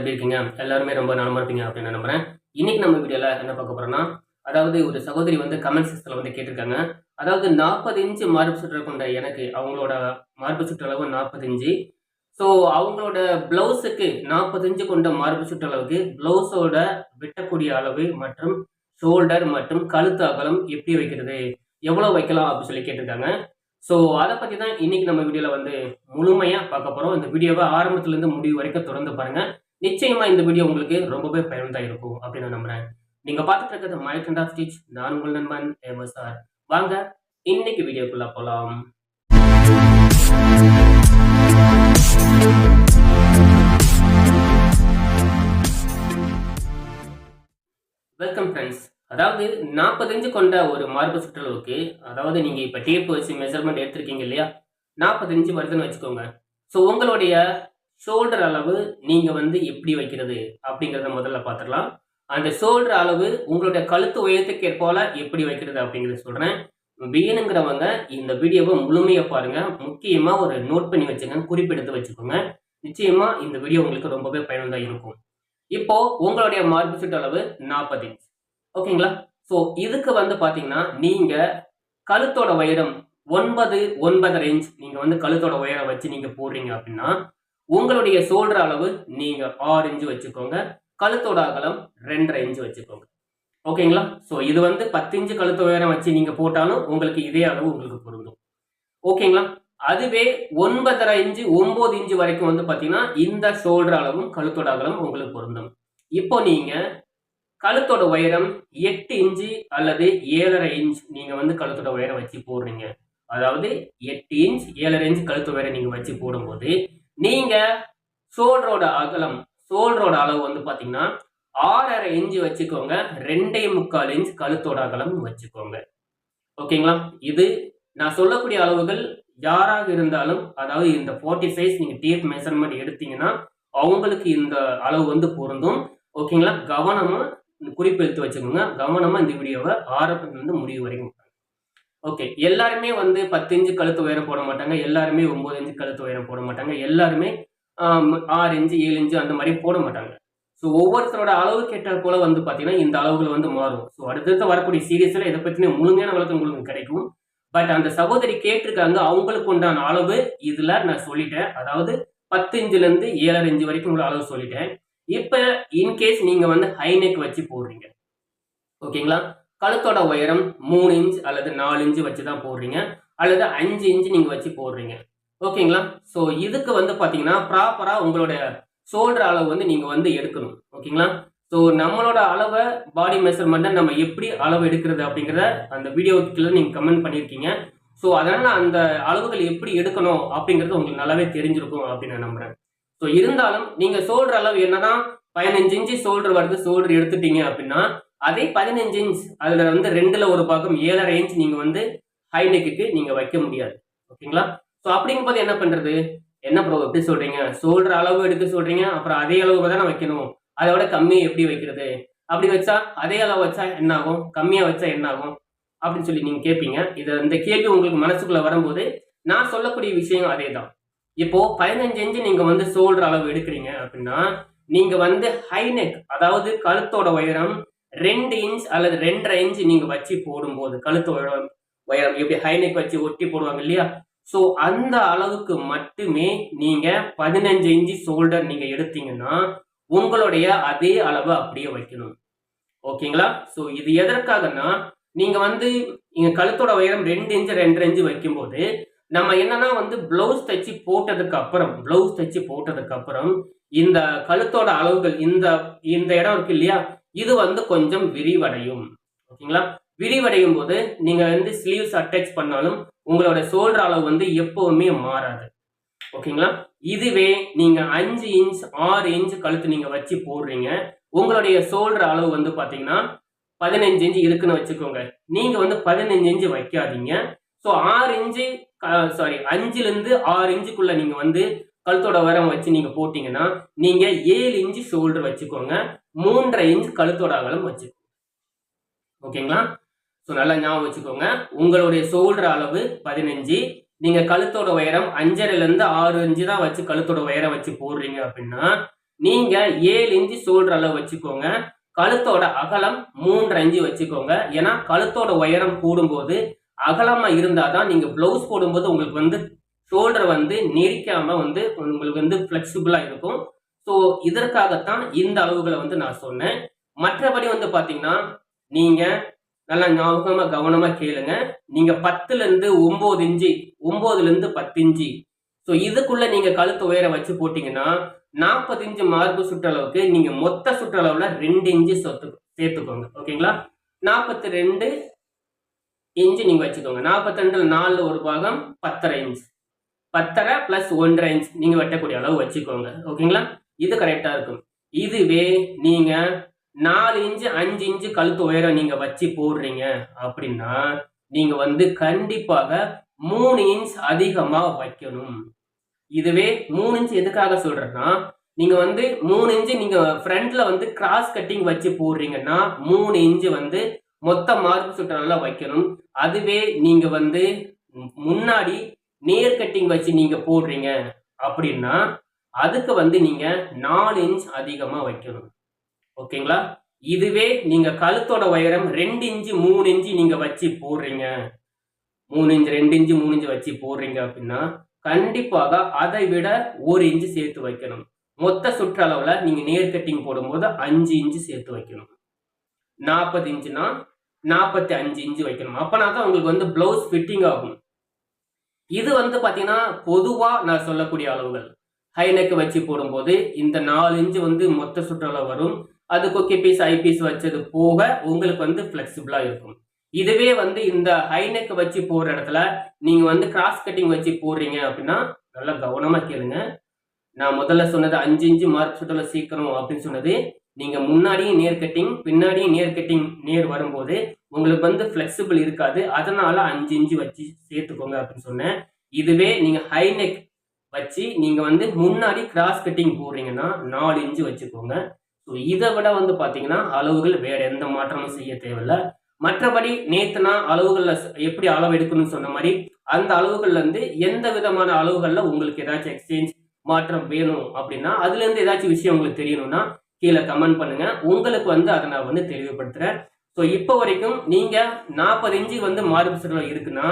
எப்படி இருக்கீங்க? எல்லாருமே ரொம்ப நலமா இருப்பீங்க அப்படின்னு நம்புறேன். இன்னைக்கு நம்ம வீடியோல என்ன பார்க்க போறோம்னா அதாவது ஒரு சகோதரி வந்து கமெண்ட் செக்ஷன்ல வந்து கேட்டிருக்காங்க. அதாவது நாற்பது இன்ச்சு மார்பு சுற்றளவு கொண்ட எனக்கு அவங்களோட மார்பு சுற்றளவு நாற்பது இன்ச்சு. ஸோ அவங்களோட பிளவுஸுக்கு நாற்பது இன்ச்சு கொண்ட மார்பு சுற்றளவுக்கு பிளவுஸோட வெட்டக்கூடிய அளவு மற்றும் ஷோல்டர் மற்றும் கழுத்து அகலம் எப்படி வைக்கிறது? எவ்வளோ வைக்கலாம் அப்படின்னு சொல்லி கேட்டிருக்காங்க. ஸோ அதை பற்றி தான் இன்னைக்கு நம்ம வீடியோவில் வந்து முழுமையாக பார்க்க போகிறோம் இந்த வீடியோவை ஆரம்பத்துலேருந்து முடிவு வரைக்கும் தொடர்ந்து பாருங்கள் நிச்சயமா இந்த வீடியோ உங்களுக்கு ரொம்பவே பயனுள்ளதாக இருக்கும் அப்படின்னு நான் நம்புறேன். நீங்கள் பார்த்துட்டு இருக்கிறது மை ட்ரெண்ட் ஆஃப் ஸ்டிச் நான் உங்கள் நண்பன் சார் வாங்க இன்னைக்கு வீடியோக்குள்ள போகலாம் வெல்கம் ஃப்ரெண்ட்ஸ் அதாவது நாற்பது இன்ச்சு கொண்ட ஒரு மார்பு சுற்றளவுக்கு அதாவது நீங்கள் இப்போ டேப் வச்சு மெஷர்மெண்ட் எடுத்திருக்கீங்க இல்லையா? நாற்பது இன்ச்சு வருதுன்னு வச்சுக்கோங்க. ஸோ உங்களுடைய ஷோல்டர் அளவு நீங்கள் வந்து எப்படி வைக்கிறது அப்படிங்கிறத முதல்ல பார்த்துடலாம். அந்த ஷோல்டர் அளவு உங்களுடைய கழுத்து உயரத்துக்கு ஏற்போல எப்படி வைக்கிறது அப்படிங்கிறத சொல்கிறேன் வேணுங்கிறவங்க இந்த வீடியோவை முழுமையாக பாருங்கள் முக்கியமாக ஒரு நோட் பண்ணி வச்சுங்க குறிப்பெடுத்து வச்சுக்கோங்க. நிச்சயமாக இந்த வீடியோ உங்களுக்கு ரொம்பவே பயனுள்ளதாக இருக்கும். இப்போ உங்களுடைய மார்பு சுற்று அளவு நாற்பது இன்ச் ஓகேங்களா? ஸோ இதுக்கு வந்து பார்த்தீங்கன்னா நீங்கள் கழுத்தோட உயரம் ஒன்பது ஒன்பதரை இன்ச் நீங்கள் வந்து கழுத்தோட உயரம் வச்சு நீங்கள் போடுறீங்க அப்படின்னா உங்களுடைய சோல்டர் அளவு நீங்கள் ஆறு இன்ச்சு வச்சுக்கோங்க. கழுத்தோட அகலம் ரெண்டரை இன்ச்சு வச்சுக்கோங்க. ஓகேங்களா ஸோ இது வந்து பத்து இன்ச்சு கழுத்து உயரம் வச்சு நீங்கள் போட்டாலும் உங்களுக்கு இதே அளவு உங்களுக்கு பொருந்தும். ஓகேங்களா அதுவே ஒன்பதரை இன்ச்சு ஒன்பது இன்ச்சு வரைக்கும் வந்து பார்த்தீங்கன்னா இந்த ஷோல்டர் அளவும் கழுத்தோட அகலம் உங்களுக்கு பொருந்தும். இப்போ நீங்கள் கழுத்தோட உயரம் எட்டு இன்ச்சு அல்லது ஏழரை இன்ச் நீங்கள் வந்து கழுத்தோட உயரம் வச்சு போடுறீங்க. அதாவது எட்டு இன்ச் ஏழரை இன்ச் கழுத்து உயரம் நீங்கள் வச்சு போடும்போது நீங்கள் ஷோல்டரோட அகலம் ஷோல்டரோட அளவு வந்து பார்த்தீங்கன்னா ஆறரை இன்ச்சு வச்சுக்கோங்க ரெண்டே முக்கால் இன்ச் கழுத்தோட அகலம் வச்சுக்கோங்க. ஓகேங்களா? இது நான் சொல்லக்கூடிய அளவுகள் யாராக இருந்தாலும் அதாவது இந்த ஃபோர்ட்டி சைஸ் நீங்கள் டேப் மெஷர்மெண்ட் எடுத்தீங்கன்னா அவங்களுக்கு இந்த அளவு வந்து பொருந்தும். ஓகேங்களா? கவனமாக குறிப்பெடுத்து வச்சுக்கோங்க. கவனமாக இந்த வீடியோவை ஆரம்பத்துலேருந்து முடிவு வரைக்கும் ஓகே எல்லாருமே வந்து பத்து இன்ச்சு கழுத்து உயரம் போட மாட்டாங்க எல்லாருமே ஒம்பது இன்ச்சு கழுத்து உயரம் போட மாட்டாங்க எல்லாருமே ஆறு இன்ச்சு ஏழு இன்ச்சு அந்த மாதிரி போட மாட்டாங்க. ஸோ ஒவ்வொருத்தரோட அளவு கேட்டால் போல வந்து பார்த்தீங்கன்னா இந்த அளவுகள் வந்து மாறும். ஸோ அடுத்தடுத்து வரக்கூடிய சீரியஸில் இதை பற்றின முழுமையான விளக்கம் உங்களுக்கு கிடைக்கும். பட் அந்த சகோதரி கேட்டிருக்காங்க அவங்களுக்கு உண்டான அளவு இதில் நான் சொல்லிட்டேன். அதாவது பத்து இன்ச்சுலேருந்து ஏழரை இன்ச்சு வரைக்கும் உள்ள அளவு சொல்லிட்டேன். இப்போ இன்கேஸ் நீங்கள் வந்து ஹைநெக் வச்சு போடுறீங்க. ஓகேங்களா கழுத்தோட உயரம் மூணு இன்ச் அல்லது நாலு இன்ச்சு வச்சு தான் போடுறீங்க. அல்லது அஞ்சு இன்ச்சு நீங்கள் வச்சு போடுறீங்க. ஓகேங்களா ஸோ இதுக்கு வந்து பார்த்தீங்கன்னா ப்ராப்பராக உங்களோட ஷோல்டர் அளவு வந்து நீங்கள் வந்து எடுக்கணும். ஓகேங்களா ஸோ நம்மளோட அளவை பாடி மெஷர்மெண்ட்டை நம்ம எப்படி அளவு எடுக்கிறது அப்படிங்கிறத அந்த வீடியோக்குள்ள நீங்கள் கமெண்ட் பண்ணியிருக்கீங்க ஸோ அதனால் அந்த அளவுகள் எப்படி எடுக்கணும் அப்படிங்கிறது உங்களுக்கு நல்லாவே தெரிஞ்சிருக்கும் அப்படின்னு நான் நம்புகிறேன் ஸோ இருந்தாலும் நீங்கள் ஷோல்டர் அளவு என்னதான் பதினஞ்சு இன்ச்சு ஷோல்டர் வருது ஷோல்டர் எடுத்துட்டீங்க அப்படின்னா அதே பதினஞ்சு இன்ச் அதில் வந்து ரெண்டில் ஒரு பக்கம் ஏழரை இன்ச் நீங்கள் வந்து ஹை நெக்குக்கு நீங்கள் வைக்க முடியாது. ஓகேங்களா? ஸோ அப்படிங்கும்போது என்ன பண்ணுறது என்ன ப்ரோ எப்படி சொல்கிறீங்க சோல்டர் அளவு எடுக்க சொல்கிறீங்க அப்புறம் அதே அளவு தானே வைக்கணும். அதை விட கம்மியாக எப்படி வைக்கிறது? அப்படி வச்சா அதே அளவு வச்சா என்ன ஆகும்? கம்மியாக வச்சா என்ன ஆகும்? அப்படின்னு சொல்லி நீங்கள் கேட்பீங்க இதை இந்த கேள்வி உங்களுக்கு மனசுக்குள்ளே வரும்போது நான் சொல்லக்கூடிய விஷயம் அதே தான் இப்போ பதினஞ்சு இன்ச்சு நீங்கள் வந்து சோல்டர் அளவு எடுக்கிறீங்க அப்படின்னா நீங்கள் வந்து ஹைநெக் அதாவது கழுத்தோட உயரம் ரெண்டு இன்ச் அல்லது ரெண்டரை இன்ச் நீங்கள் வச்சு போடும்போது கழுத்து உயரம் உயரம் எப்படி ஹைனைக் வச்சு ஒட்டி போடுவாங்க இல்லையா? ஸோ அந்த அளவுக்கு மட்டுமே நீங்கள் பதினஞ்சு இன்ச்சு ஷோல்டர் நீங்கள் எடுத்தீங்கன்னா உங்களுடைய அதே அளவு அப்படியே வைக்கணும். ஓகேங்களா? ஸோ இது எதற்காகனா நீங்கள் வந்து இங்க கழுத்தோட உயரம் ரெண்டு இன்ச்சு ரெண்டரை இன்ச்சு வைக்கும்போது நம்ம என்னன்னா வந்து பிளவுஸ் தைச்சு போட்டதுக்கு அப்புறம் பிளவுஸ் தைச்சு போட்டதுக்கு அப்புறம் இந்த கழுத்தோட அளவுகள் இந்த இந்த இடம் இருக்கு இல்லையா? இது வந்து கொஞ்சம் விரிவடையும். ஓகேங்களா? விரிவடையும் போது நீங்க வந்து ஸ்லீவ்ஸ் அட்டாச் பண்ணாலும் உங்களோட ஷோல்டர் அளவு வந்து எப்பவுமே மாறாது. ஓகேங்களா? இதுவே நீங்க அஞ்சு இன்ச் ஆறு இன்ச் கழுத்து நீங்க வச்சு போடுறீங்க. உங்களுடைய ஷோல்டர் அளவு வந்து பாத்தீங்கன்னா பதினஞ்சு இன்ச்சு இருக்குன்னு வச்சுக்கோங்க. நீங்க வந்து பதினஞ்சு இன்ச்சு வைக்காதீங்க. ஸோ ஆறு இன்ச்சு சாரி அஞ்சுல இருந்து ஆறு இன்ச்சுக்குள்ள நீங்க வந்து கழுத்தோட உயரம் வச்சு நீங்க போட்டீங்கன்னா நீங்க ஏழு இன்ச்சு ஷோல்டர் வச்சுக்கோங்க. மூன்றரை இன்ச் கழுத்தோட அகலம் வச்சுக்கோங்க. ஓகேங்களா? ஸோ நல்லா ஞாபகம் வச்சுக்கோங்க. உங்களுடைய ஷோல்டர் அளவு பதினஞ்சு. நீங்க கழுத்தோட உயரம் அஞ்சரைலேருந்து ஆறு இன்ச்சு தான் வச்சு கழுத்தோட உயரம் வச்சு போடுறீங்க அப்படின்னா நீங்க ஏழு இன்ச்சு ஷோல்டர் அளவு வச்சுக்கோங்க. கழுத்தோட அகலம் மூன்று இன்ச்சு வச்சுக்கோங்க. ஏன்னா கழுத்தோட உயரம் கூடும்போது இருந்தால் இருந்தாதான் நீங்கள் ப்ளவுஸ் போடும்போது உங்களுக்கு வந்து ஷோல்டர் வந்து நெரிக்காம வந்து உங்களுக்கு வந்து ஃபிளெக்சிபிளா இருக்கும். ஸோ இதற்காகத்தான் இந்த அளவுகளை வந்து நான் சொன்னேன். மற்றபடி வந்து பாத்தீங்கன்னா நீங்க நல்லா ஞாபகமா கவனமா கேளுங்க. நீங்க பத்துல இருந்து ஒன்பது இன்ச்சு ஒன்பதுல இருந்து பத்து இன்ச்சு. ஸோ இதுக்குள்ள நீங்க கழுத்து உயர வச்சு போட்டீங்கன்னா நாற்பது இன்ச்சு மார்பு சுற்றளவுக்கு நீங்க மொத்த சுற்றளவுல ரெண்டு இன்ச்சு சொத்து சேர்த்துக்கோங்க. ஓகேங்களா? நாற்பத்தி ரெண்டு இன்ச்சு நீங்க வச்சுக்கோங்க. நாற்பத்தி ரெண்டுல நாலு ஒரு பாகம் பத்தரை இன்ச் பத்தரை பிளஸ் ஒன்றரை இன்ச் நீங்க வெட்டக்கூடிய அளவு வச்சுக்கோங்க. ஓகேங்களா இது கரெக்டா இருக்கும். இதுவே நீங்க நாலு இன்ச்சு அஞ்சு இன்ச்சு கழுத்து உயரம் நீங்க வச்சு போடுறீங்க அப்படின்னா நீங்க வந்து கண்டிப்பாக மூணு இன்ச் அதிகமா வைக்கணும். இதுவே மூணு இன்ச் எதுக்காக சொல்றேன்னா நீங்க வந்து மூணு இன்ச்சு நீங்க ஃப்ரண்ட்ல வந்து கிராஸ் கட்டிங் வச்சு போடுறீங்கன்னா மூணு இன்ச்சு வந்து மொத்த மார்பு சுற்றளவுல வைக்கணும். அதுவே நீங்க வந்து முன்னாடி நேர் கட்டிங் வச்சு நீங்க போடுறீங்க அப்படின்னா அதுக்கு வந்து நீங்க நாலு இன்ச் அதிகமா வைக்கணும். ஓகேங்களா? இதுவே நீங்க கழுத்தோட உயரம் ரெண்டு இன்ச்சு மூணு இன்ச்சு நீங்க வச்சு போடுறீங்க. மூணு இன்ச்சு ரெண்டு இன்ச்சு மூணு இன்ச்சு வச்சு போடுறீங்க அப்படின்னா கண்டிப்பாக அதை விட ஒரு இன்ச்சு சேர்த்து வைக்கணும். மொத்த சுற்றளவுல நீங்க நேர் கட்டிங் போடும்போது அஞ்சு இன்ச்சு சேர்த்து வைக்கணும். நாற்பது இன்ச்சுனா நாற்பத்தி அஞ்சு இன்ச்சு வைக்கணும். அப்பனா தான் உங்களுக்கு வந்து பிளவுஸ் ஃபிட்டிங் ஆகும். இது வந்து பார்த்தீங்கன்னா பொதுவாக நான் சொல்லக்கூடிய அளவுகள். ஹை நெக் வச்சு போடும்போது இந்த நாலு இன்ச்சு வந்து மொத்த சுற்றளவு வரும். அது கொக்கி பீஸ் ஐ பீஸ் வச்சது போக உங்களுக்கு வந்து ஃப்ளெக்சிபிளாக இருக்கும். இதுவே வந்து இந்த ஹை நெக் வச்சு போடுற இடத்துல நீங்கள் வந்து கிராஸ் கட்டிங் வச்சு போடுறீங்க அப்படின்னா நல்லா கவனமாக கேளுங்க. நான் முதல்ல சொன்னது அஞ்சு இன்ச்சு மார்க் சுற்றல சீக்கிரம் அப்படின்னு சொன்னது நீங்கள் முன்னாடியும் நேர் கட்டிங் பின்னாடியும் நேர் கட்டிங் நேர் வரும்போது உங்களுக்கு வந்து ஃப்ளெக்சிபிள் இருக்காது. அதனால அஞ்சு இன்ச்சு வச்சு சேர்த்துக்கோங்க அப்படின்னு சொன்னேன். இதுவே நீங்கள் ஹை நெக் வச்சு நீங்கள் வந்து முன்னாடி கிராஸ் கட்டிங் போடுறீங்கன்னா நாலு இன்ச்சு வச்சுக்கோங்க. ஸோ இதை விட வந்து பார்த்தீங்கன்னா அளவுகள் வேறு எந்த மாற்றமும் செய்ய தேவையில்லை. மற்றபடி நேத்துனா அளவுகளில் எப்படி அளவு எடுக்கணும்னு சொன்ன மாதிரி அந்த அளவுகள்லேருந்து எந்த விதமான அளவுகளில் உங்களுக்கு ஏதாச்சும் எக்ஸ்சேஞ்ச் மாற்றம் வேணும் அப்படின்னா அதுலேருந்து ஏதாச்சும் விஷயம் உங்களுக்கு தெரியணும்னா கீழே கமெண்ட் பண்ணுங்க. உங்களுக்கு வந்து அதை நான் வந்து தெளிவுபடுத்துறேன். ஸோ இப்போ வரைக்கும் நீங்க நாற்பது இன்ச்சு வந்து மார்பு சுற்றுலா இருக்குன்னா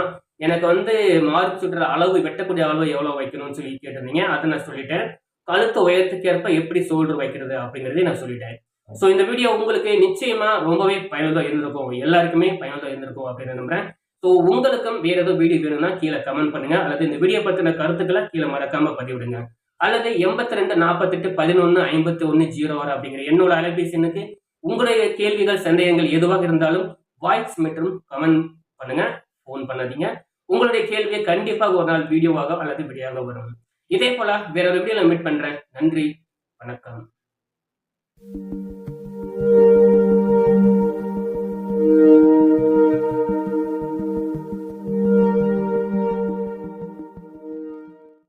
எனக்கு வந்து மார்பு சுற்றுற அளவு வெட்டக்கூடிய அளவு எவ்வளோ வைக்கணும்னு சொல்லி கேட்டிருந்தீங்க அதை நான் சொல்லிட்டேன். கழுத்து உயரத்துக்கேற்ப எப்படி சோல்டர் வைக்கிறது அப்படிங்கிறதையும் நான் சொல்லிட்டேன். ஸோ இந்த வீடியோ உங்களுக்கு நிச்சயமா ரொம்பவே பயனுள்ளதாக இருந்திருக்கும். எல்லாருக்குமே பயனுள்ளதாக இருந்திருக்கும் அப்படின்னு நம்புறேன். ஸோ உங்களுக்கும் வேற ஏதோ வீடியோ வேணும்னா கீழே கமெண்ட் பண்ணுங்க. அல்லது இந்த வீடியோ பற்றின கருத்துக்களை கீழே மறக்காம பதிவிடுங்க. அல்லது எண்பத்தி ரெண்டு நாற்பத்தெட்டு பதினொன்று ஐம்பத்தி ஒன்று ஜீரோ ஆறு அப்படிங்கிற என்னோட அலைபேசினுக்கு உங்களுடைய கேள்விகள் சந்தேகங்கள் எதுவாக இருந்தாலும் வாய்ஸ் மற்றும் கமெண்ட் பண்ணுங்க. ஃபோன் பண்ணாதீங்க. உங்களுடைய கேள்வியை கண்டிப்பாக ஒரு நாள் வீடியோவாக அல்லது வீடியோவாக வரும். இதே போல வேற ஒரு வீடியோல மீட் பண்றேன். நன்றி. வணக்கம்.